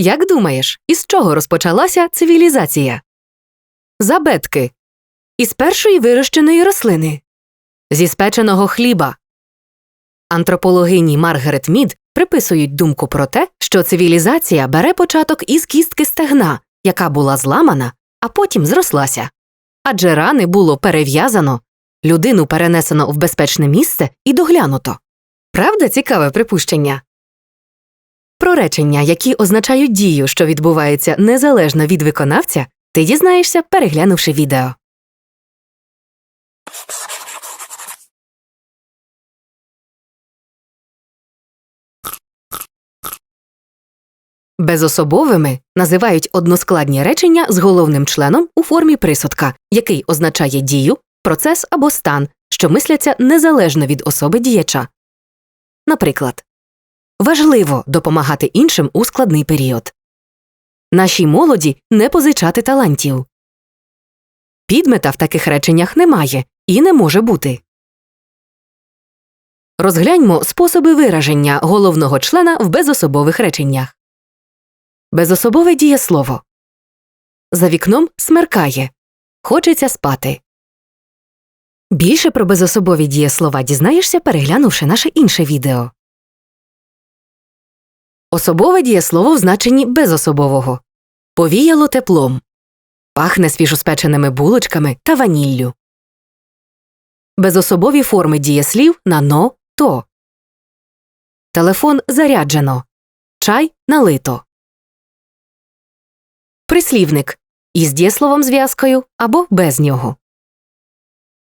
Як думаєш, із чого розпочалася цивілізація? Забетки. Із першої вирощеної рослини. Зі спеченого хліба. Антропологині Маргарет Мід приписують думку про те, що цивілізація бере початок із кістки стегна, яка була зламана, а потім зрослася. Адже рани було перев'язано, людину перенесено в безпечне місце і доглянуто. Правда, цікаве припущення? Про речення, які означають дію, що відбувається незалежно від виконавця, ти дізнаєшся, переглянувши відео. Безособовими називають односкладні речення з головним членом у формі присудка, який означає дію, процес або стан, що мисляться незалежно від особи діяча. Наприклад, важливо допомагати іншим у складний період. Нашій молоді не позичати талантів. Підмета в таких реченнях немає і не може бути. Розгляньмо способи вираження головного члена в безособових реченнях. Безособове дієслово. За вікном смеркає. Хочеться спати. Більше про безособові дієслова дізнаєшся, переглянувши наше інше відео. Особове дієслово в значенні безособового. Повіяло теплом. Пахне свіжоспеченими булочками та ваніллю. Безособові форми дієслів на но то. Телефон заряджено. Чай налито. Прислівник із дієсловом зв'язкою або без нього.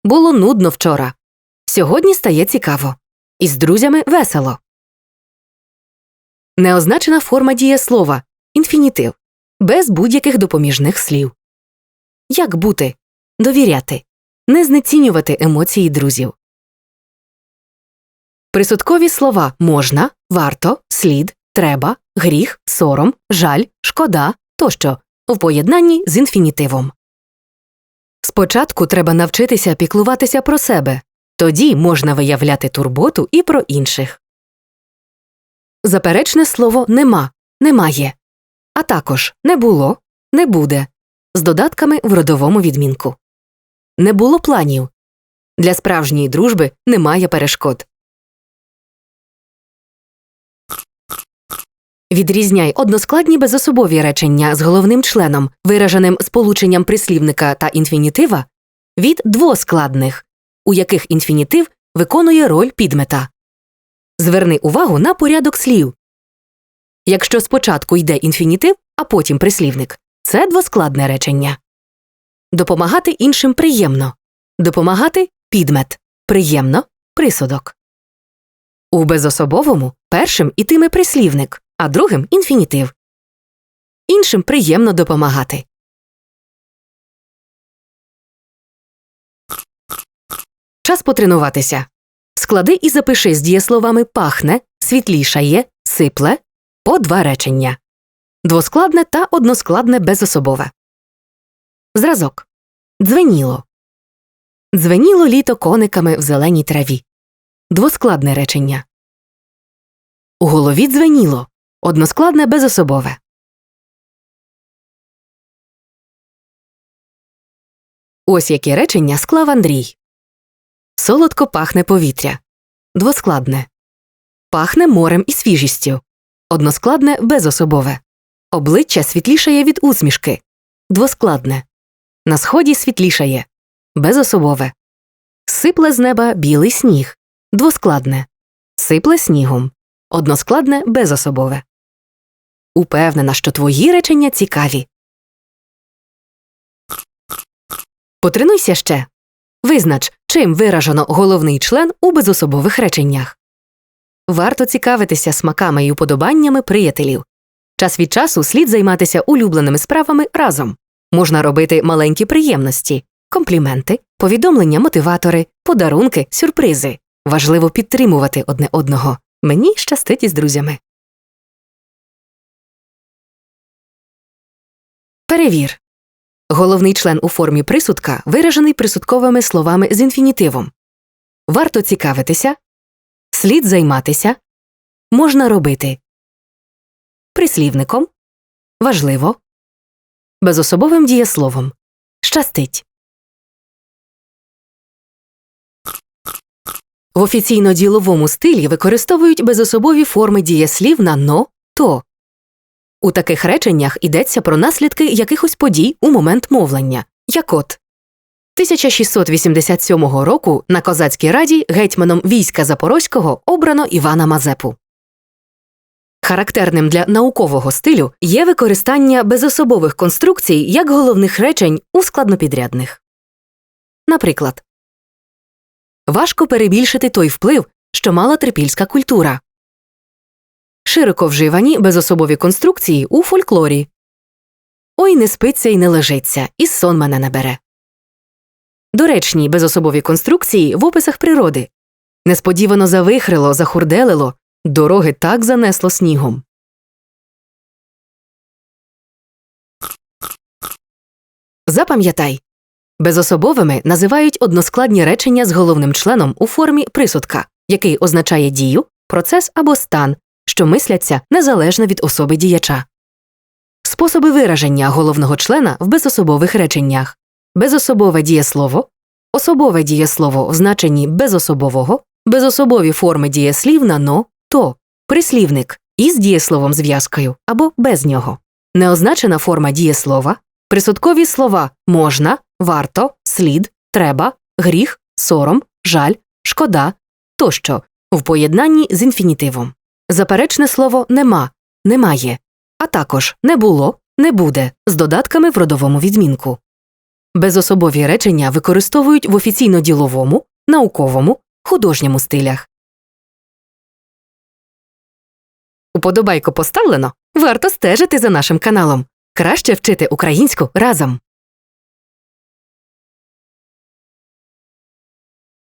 Було нудно вчора. Сьогодні стає цікаво. Із друзями весело. Неозначена форма дієслова інфінітив без будь-яких допоміжних слів. Як бути довіряти, не знецінювати емоції друзів. Присудкові слова можна, варто, слід, треба, гріх, сором, жаль, шкода тощо в поєднанні з інфінітивом. Спочатку треба навчитися піклуватися про себе, тоді можна виявляти турботу і про інших. Заперечне слово нема, немає, а також не було, не буде з додатками в родовому відмінку. Не було планів. Для справжньої дружби немає перешкод. Відрізняй односкладні безособові речення з головним членом, вираженим сполученням прислівника та інфінітива, від двоскладних, у яких інфінітив виконує роль підмета. Зверни увагу на порядок слів. Якщо спочатку йде інфінітив, а потім прислівник це двоскладне речення. Допомагати іншим приємно. Допомагати підмет. Приємно присудок. У безособовому першим ітиме прислівник а другим інфінітив. Іншим приємно допомагати. Час потренуватися. Склади і запиши з дієсловами пахне, світлішає, сипле по два речення двоскладне та односкладне безособове. Зразок дзвеніло. Дзвеніло літо кониками в зеленій траві. Двоскладне речення. У голові дзвеніло. Односкладне безособове. Ось яке речення склав Андрій. Солодко пахне повітря. Двоскладне. Пахне морем і свіжістю. Односкладне безособове. Обличчя світлішає від усмішки. Двоскладне. На сході світлішає. Безособове. Сипле з неба білий сніг. Двоскладне. Сипле снігом. Односкладне безособове. Упевнена, що твої речення цікаві. Потренуйся ще. Визнач, чим виражено головний член у безособових реченнях. Варто цікавитися смаками і уподобаннями приятелів. Час від часу слід займатися улюбленими справами разом. Можна робити маленькі приємності, компліменти, повідомлення, мотиватори, подарунки, сюрпризи. Важливо підтримувати одне одного. Мені щастить із друзями. Перевір. Головний член у формі присудка виражений присудковими словами з інфінітивом. Варто цікавитися. Слід займатися. Можна робити. Прислівником. важливо, безособовим дієсловом щастить. В офіційно-діловому стилі використовують безособові форми дієслів на но, то. У таких реченнях йдеться про наслідки якихось подій у момент мовлення, як от 1687 року на козацькій раді гетьманом війська Запорозького обрано Івана Мазепу. Характерним для наукового стилю є використання безособових конструкцій як головних речень у складнопідрядних. Наприклад, важко перебільшити той вплив, що мала трипільська культура. Широко вживані безособові конструкції у фольклорі. Ой, не спиться і не лежиться, і сон мене не бере. Доречні безособові конструкції в описах природи. Несподівано завихрило, захурделило, дороги так занесло снігом. Запам'ятай. Безособовими називають односкладні речення з головним членом у формі присудка, який означає дію, процес або стан, що мисляться незалежно від особи діяча. Способи вираження головного члена в безособових реченнях. Безособове дієслово, особове дієслово в значенні безособового, безособові форми дієслів на но, то, прислівник із дієсловом зв'язкою або без нього, неозначена форма дієслова, присудкові слова можна, варто, слід, треба, гріх, сором, жаль, шкода тощо в поєднанні з інфінітивом. Заперечне слово нема, немає, а також не було, не буде з додатками в родовому відмінку. Безособові речення використовують в офіційно-діловому, науковому, художньому стилях. Уподобайко поставлено. Варто стежити за нашим каналом. Краще вчити українську разом.